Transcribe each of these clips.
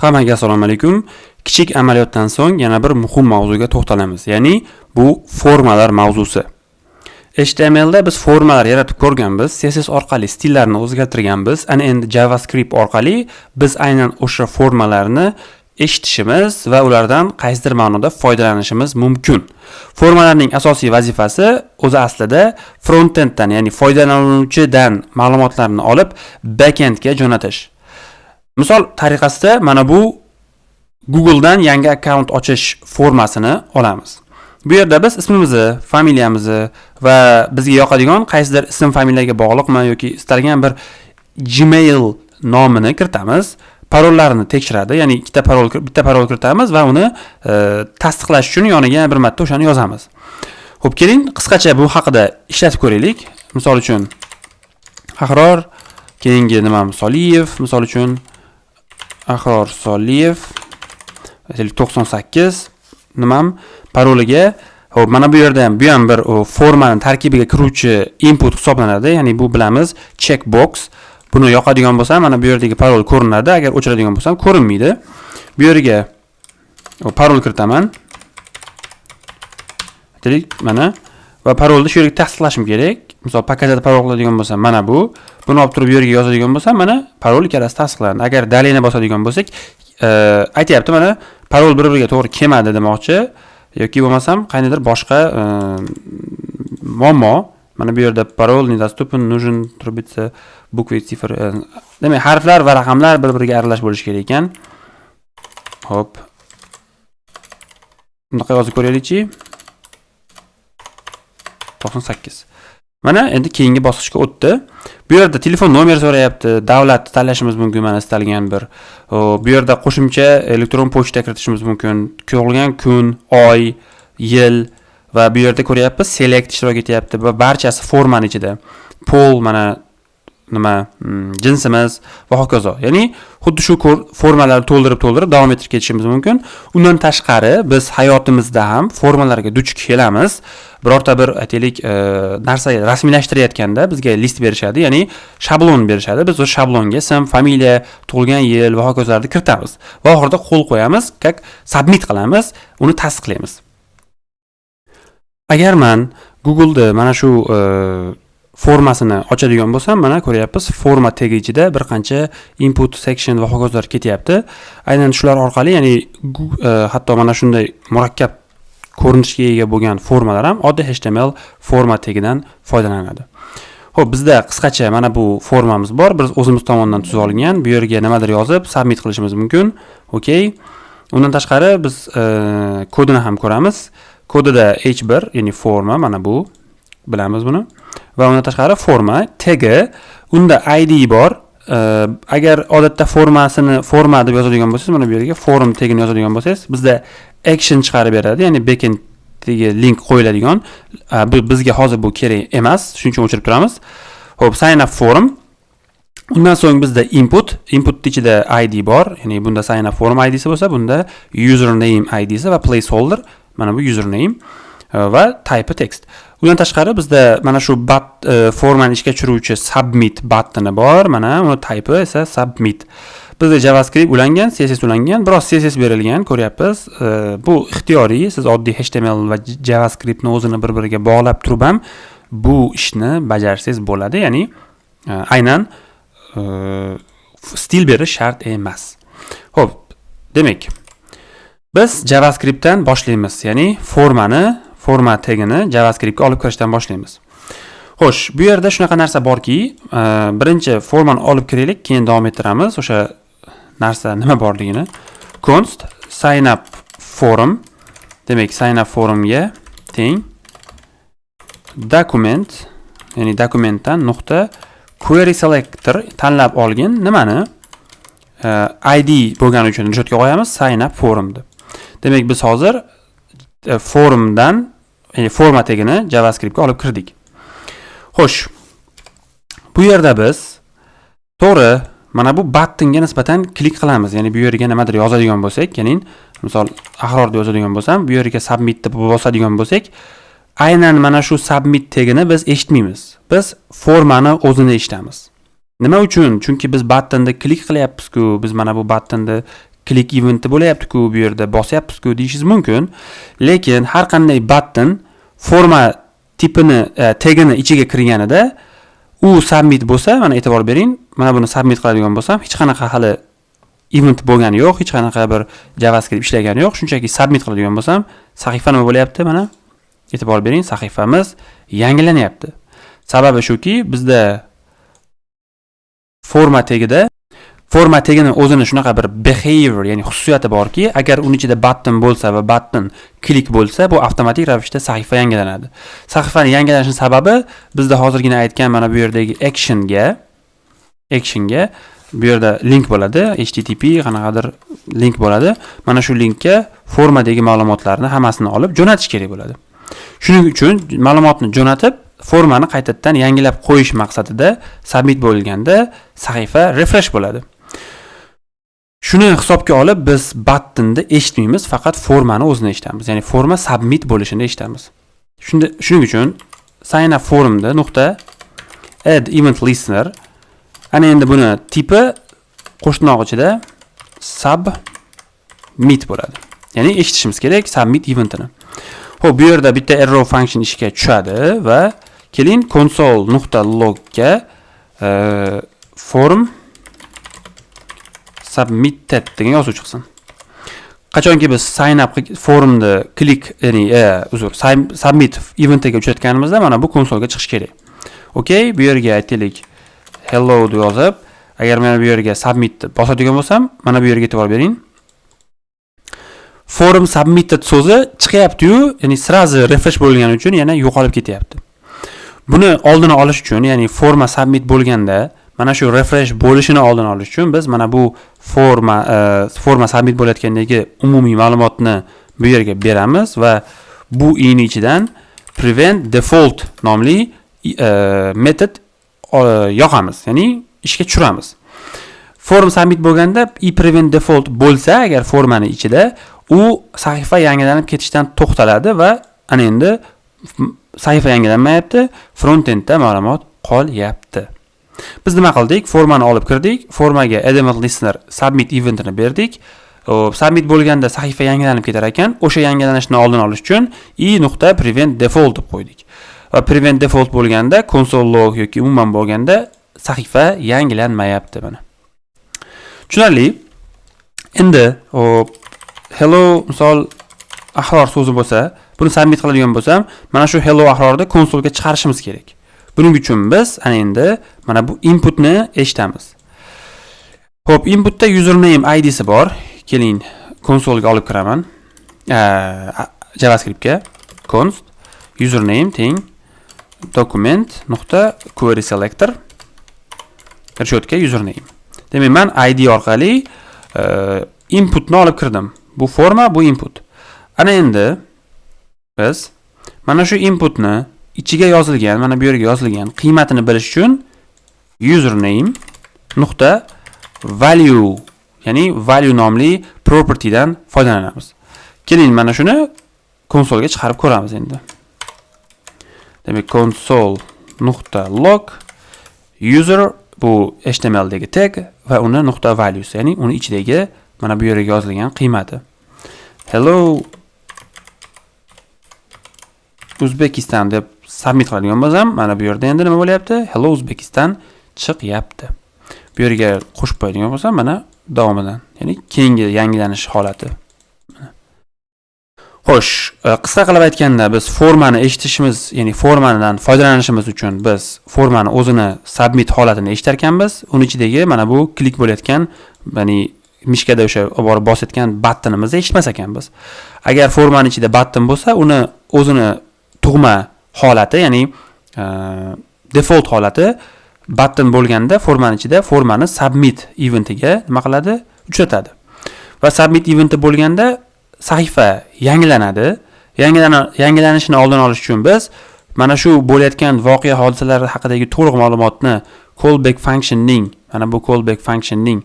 Hammaga assalomu alaykum. Kichik amaliyotdan so'ng yana bir muhim mavzuga to'xtalamiz, ya'ni bu formalar mavzusi. HTMLda biz formalar yaratib ko'rganmiz, CSS orqali stillarni o'zgartirganmiz. Ana endi JavaScript orqali biz aynan o'sha formalarni eshitishimiz va ulardan qaysidir ma'noda foydalanishimiz mumkin. Formalarning asosiy vazifasi o'zi aslida frontenddan, ya'ni foydalanuvchidan ma'lumotlarni olib backendga jo'natish. Misol tariqasida mana bu Googledan yangi akkaunt ochish formasini olamiz. Bu yerda biz ismimizni, familiyamizni va bizga yoqadigan qaysidir ism familiyaga bog'liqmi yoki istalgan bir Gmail nomini kiritamiz. Parollarni tekshiradi, ya'ni ikkita parol bitta parol kiritamiz va uni e, tasdiqlash uchun yoniga bir marta o'shani yozamiz. Xo'p, keling qisqacha bu haqida ishlatib ko'raylik. Misol uchun Ahror, keyingi nima Soliyev, misol uchun Ahror Soliyev 98 nimam paroliga Xo'p, mana bu yerda ham bu ham bir formani tarkibiga kiruvchi input hisoblanadi. Ya'ni bu bilamiz checkbox. Buni yoqadigan bo'lsam, mana bu yerdagi parol ko'rinadi. Agar o'chiradigan bo'lsam, ko'rinmaydi. Bu yerga parol kiritaman. Aytaylik, mana va parolni shu yerga tasdiqlashim kerak. Misol pakajada parol qiladigan bo'lsam, mana bu. Buni olib turib bu yerga yozadigan bo'lsam, mana parol ikkalasi tasdiqlandi. Agar dalayni bosadigan bo'lsak, e, aytyapti mana parol bir-biriga to'g'ri kelmadi demoqchi. Yoki bo'lmasam qandaydir boshqa e, muammo. Mana bu yerda parol недоступен нужен трубиться буквы цифр demak harflar va raqamlar bir-biriga aralash bo'lishi kerak ekan. Ho'p. Bunaqa yozib ko'raylikchi. 98 Mana endi keyingi bosqichga o'tdi. Bu yerda telefon nomeri so'rayapti, davlatni tanlashimiz mumkin mana istalgan bir. Bu yerda qo'shimcha elektron pochta kiritishimiz mumkin. Tug'ilgan kun, oy, yil va bu yerda ko'ryapmiz select ishtirok etyapti va barchasi formani ichida. Pol mana nima mm, jinsimiz va hokazo. Ya'ni xuddi shu formalarni to'ldirib to'ldirib davom ettirib ketishimiz mumkin. Undan tashqari biz hayotimizda ham formalarga duch kelamiz. Birorta bir aytaylik e, rasmiylashtirayotganda bizga list berishadi ya'ni shablon berishadi. Biz o'sha shablonga ism familiya tug'ilgan yil va hokazolarni kiritamiz. Va oxirida qo'l qo'yamiz как submit qilamiz uni tasdiqlaymiz. Agar man googleda mana shu e, formasini ochadigan bo'lsam mana ko'ryapmiz forma tagi ichida bir qancha input section va hokazolar ketyapti. Aynan shular orqali ya'ni e, hatto mana shunday murakkab ko'rinishga ega bo'lgan formalar ham oddiy html forma tagidan foydalanadi. Ho'p bizda qisqacha mana bu formamiz bor. Biz o'zimiz tomonidan tuzib olingan. Bu yerga nimadir yozib submit qilishimiz mumkin. Okey undan tashqari biz e, kodini ham ko'ramiz. Kodida h1 ya'ni forma mana bu. Bilamiz buni va undan tashqari forma. Tegi unda id bor. Agar odatda formasini forma deb yozadigan bo'lsangiz mana bu yerga forum tegini yozadigan bo'lsangiz bizda action chiqarib beradi. Ya'ni backendga link qo'yiladigan. Bu bizga hozir bu kerak emas. Shuning uchun o'chirib turamiz. Ho'p sign up forum. Undan so'ng bizda input. Input ichida id bor. Ya'ni bunda sign up form idsi bo'lsa bunda username idsi va placeholder. Mana bu username va type text. Undan tashqari bizda mana shu bat e, formani ishga tushiruvchi submit battani bor. Mana uni taypi esa submit. Bizda javascript ulangan css ulangan biroz css berilgan ko'ryapmiz. E, bu ixtiyoriy siz oddiy html va javascriptni o'zini bir biriga bog'lab turib ham bu ishni bajarsangiz bo'ladi. Ya'ni e, aynan e, stil berish shart emas. Ho'p demak biz javascriptdan boshlaymiz. Ya'ni formani forma tagini javascriptga olib kirishdan boshlaymiz. Xo'sh bu yerda shunaqa narsa borki e, birinchi formani olib kiraylik keyin davom ettiramiz. O'sha narsa nima borligini. Const sign up forum. Demak sign up forumga teng. Document ya'ni dokumentdan nuqta query selector tanlab olgin. Nimani? E, id bo'lgani uchun ro'yxatga qo'yamiz sign up forum deb. Demak biz hozir e, forumdan ya'ni forma tagini javascriptga olib kirdik. Xo'sh bu yerda biz to'g'ri mana bu buttonga nisbatan klik qilamiz. Ya'ni bu yerga nimadir yozadigan bo'lsak ya'ni misol ahror deb yozadigan bo'lsam bu yerga submit deb bosadigan bo'lsak aynan mana shu submit tagini biz eshitmaymiz. Biz formani o'zini eshitamiz. Nima uchun? Chunki biz buttonda klik qilyapmizku biz mana bu buttonda click eventi bo'layapti-ku bu yerda bosyapmiz-ku deyishingiz mumkin. Lekin har qanday button forma tipini, e, tagini ichiga kirganida u submit bo'lsa, mana e'tibor bering, mana buni submit qiladigan bo'lsam, hech qanaqa hali event bo'lgani yo'q, hech qanaqa bir JavaScript ishlagani yo'q. Shunchaki submit qiladigan bo'lsam, sahifa nima bo'lyapti? Mana e'tibor bering, sahifamiz yangilanyapti. Sababi shuki, bizda forma tagida forma tagini o'zini shunaqa bir behavior, ya'ni xususiyati borki, agar uni ichida button bo'lsa va button klik bo'lsa, bu avtomatik ravishda sahifa yangilanadi. Sahifani yangilanishi sababi bizda hozirgina aytgan mana bu yerdagi actionga actionga bu yerda link bo'ladi, http qanaqadir link bo'ladi. Mana shu linkka formadagi ma'lumotlarni hammasini olib jo'natish kerak bo'ladi. Shuning uchun ma'lumotni jo'natib, formani qaytadan yangilab qo'yish maqsadida submit bo'lganda sahifa refresh bo'ladi. Shuni hisobga olib biz buttonni eshitmaymiz, faqat formani o'zini eshitamiz. Ya'ni forma submit bo'lishini eshitamiz. Shunda shuning uchun sign up forumda nuqta add event listener ana endi buni tipi qo'shtirnoq ichida submit bo'ladi. Ya'ni eshitishimiz kerak submit eventini. Xo'p, bu yerda bitta arrow function ishga tushadi va keling console.logga e, form submitted degan yozuv chiqsin. Qachonki biz sign up forumni klik, ya'ni e, uzr, submit eventiga uchratganimizda mana bu konsolga chiqish kerak. Okay, bu yerga aytaylik hello deb yozib, agar mana bu yerga submit deb bosadigan bo'lsam, mana bu yerga e'tibor bering. Forum submitted so'zi chiqyapti-yu, ya'ni srazi refresh bo'lgani uchun yana yo'qolib ketyapti. Buni oldini olish uchun, ya'ni forma submit bo'lganda mana shu refresh bo'lishini oldini olish uchun biz mana bu forma e, forma submit bo'layotgandagi umumiy ma'lumotni bu yerga beramiz va bu ini ichidan prevent default nomli e, metod e, yoqamiz, ya'ni ishga tushiramiz. Form submit bo'lganda i prevent default bo'lsa, agar formani ichida u sahifa yangilanib ketishdan to'xtaladi va ana endi sahifa yangilanmayapti, front-endda ma'lumot qolyapti. Biz nima qildik? Formani olib kirdik. Formaga element listener submit eventini berdik. Submit bo'lganda sahifa yangilanib ketar ekan, o'sha yangilanishni oldini olish uchun i nuqta prevent default deb qo'ydik. Va prevent default bo'lganda console log yoki umuman bo'lganda sahifa yangilanmayapti mana. Tushunarli? Endi hop hello misol ahror so'zi bo'lsa, buni submit qiladigan bo'lsam, mana shu hello ahrorni konsolga chiqarishimiz kerak. Buning uchun biz ana endi mana bu inputni eshitamiz. Xo'p, inputda username idsi bor. Keling, konsolga olib kiraman. JavaScriptga const username teng document nuqta query selector reshotka username. Demak, men id orqali inputni olib kirdim. Bu forma, bu input. Ana endi biz mana shu inputni ichiga yozilgan, mana bu yerga yozilgan qiymatini bilish uchun username nuqta value ya'ni value nomli property dan foydalanamiz. Keling, mana shuni konsolga chiqarib ko'ramiz endi. Demak, console nuqta log user bu HTML dagi tag va uni nuqta values, ya'ni uni ichidagi mana bu yerga yozilgan qiymati. Hello Uzbekistan deb submit qiladigan bo'lsam, mana bu yerda endi nima bo'lyapti? Hello Uzbekistan chiqyapti. Bu yerga qo'shib qo'yadigan bo'lsam, mana davomidan, ya'ni keyingi yangilanish holati. Xo'sh, e, qisqa qilib aytganda biz formani eshitishimiz, ya'ni formadan foydalanishimiz uchun biz formani o'zini submit holatini eshitar ekanmiz. Uni ichidagi mana bu klik bo'layotgan, ya'ni mishkada o'sha olib borib bosayotgan battonimizni eshitmas ekanmiz. Agar formani ichida batton bo'lsa, uni o'zini tug'ma holati, ya'ni e, default holati button bo'lganda formani ichida formani submit eventiga nima qiladi? Uchratadi. Va submit eventi bo'lganda sahifa yangilanadi. yangilanishini oldini olish uchun biz mana shu bo'layotgan voqea hodisalar haqidagi to'liq ma'lumotni callback functionning, mana bu callback functionning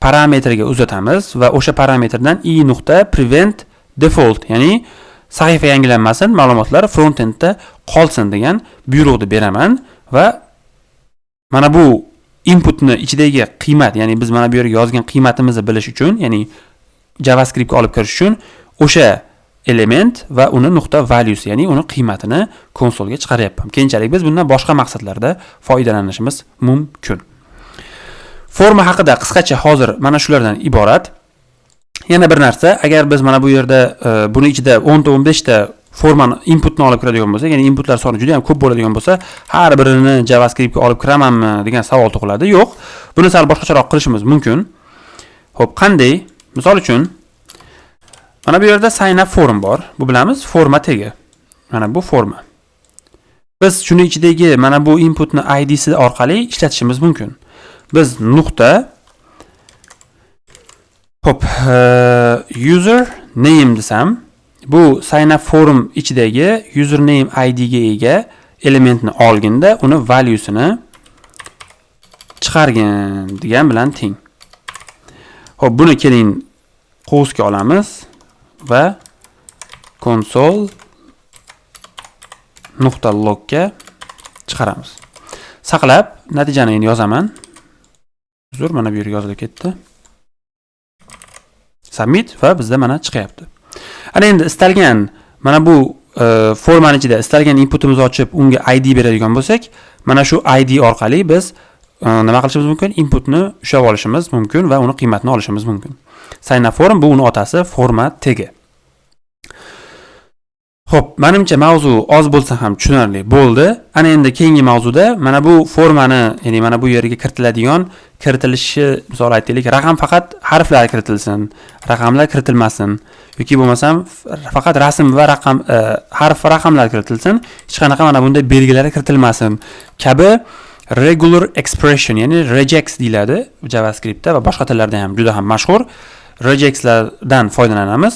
parametriga uzatamiz va o'sha parametrdan i nuqta prevent default, ya'ni sahifa yangilanmasin, ma'lumotlar front-endda qolsin degan buyruqni beraman va mana bu inputni ichidagi qiymat ya'ni biz mana bu yerga yozgan qiymatimizni bilish uchun ya'ni javascriptga olib kirish uchun o'sha element va uni nuqta values ya'ni uni qiymatini konsolga chiqaryapman. Keyinchalik biz bundan boshqa maqsadlarda foydalanishimiz mumkin. Forma haqida qisqacha hozir mana shulardan iborat. Yana bir narsa agar biz mana bu yerda e, buni ichida 10 ta 15 ta formani inputni olib kiradigan bo'lsak ya'ni inputlar soni juda ham ko'p bo'ladigan bo'lsa har birini javascriptga olib kiramanmi degan savol tug'iladi. Yo'q buni sal boshqacharoq qilishimiz mumkin. Ho'p qanday? Misol uchun mana bu yerda sign up form bor. Bu bilamiz forma tegi mana bu forma. Biz shuni ichidagi mana bu inputni idsi orqali ishlatishimiz mumkin. Biz nuqta Hop, user name desam, bu sign up form ichidagi username id ga ega elementni olginda uni valuesini chiqargin degan bilan teng. Hop, buni keling qovusga olamiz va console nuqta logga chiqaramiz. Saqlab natijani endi yozaman. Uzr, mana bu yerga yozilib ketdi. Submit va bizda mana chiqyapti. Ana endi istalgan mana bu e, formani ichida istalgan inputimizni ochib unga id beradigan bo'lsak mana shu id orqali biz e, nima qilishimiz mumkin? Inputni ushlab olishimiz mumkin va uni qiymatini olishimiz mumkin. Sign up form bu uni otasi format tegi Xo'p, menimcha mavzu oz bo'lsa ham tushunarli bo'ldi. Ana endi keyingi mavzuda mana bu formani, ya'ni mana bu yerga kiritiladigan kiritilishi, misol aytaylik, raqam faqat harflar kiritilsin, raqamlar kiritilmasin yoki bo'lmasam faqat rasm va raqam e, harf va raqamlar kiritilsin, hech qanaqa mana bunday belgilar kiritilmasin kabi regular expression, ya'ni regex deyiladi JavaScriptda va boshqa tillarda ham juda ham mashhur regexlardan foydalanamiz.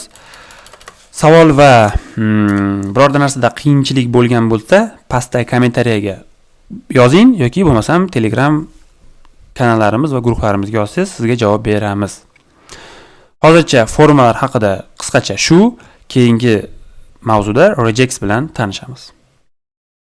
Savol va hmm, birorta narsada qiyinchilik bo'lgan bo'lsa pastdagi kommentariyaga yozing yoki bo'lmasam telegram kanallarimiz va guruhlarimizga yozsangiz sizga javob beramiz. Hozircha formalar haqida qisqacha shu keyingi mavzuda regex bilan tanishamiz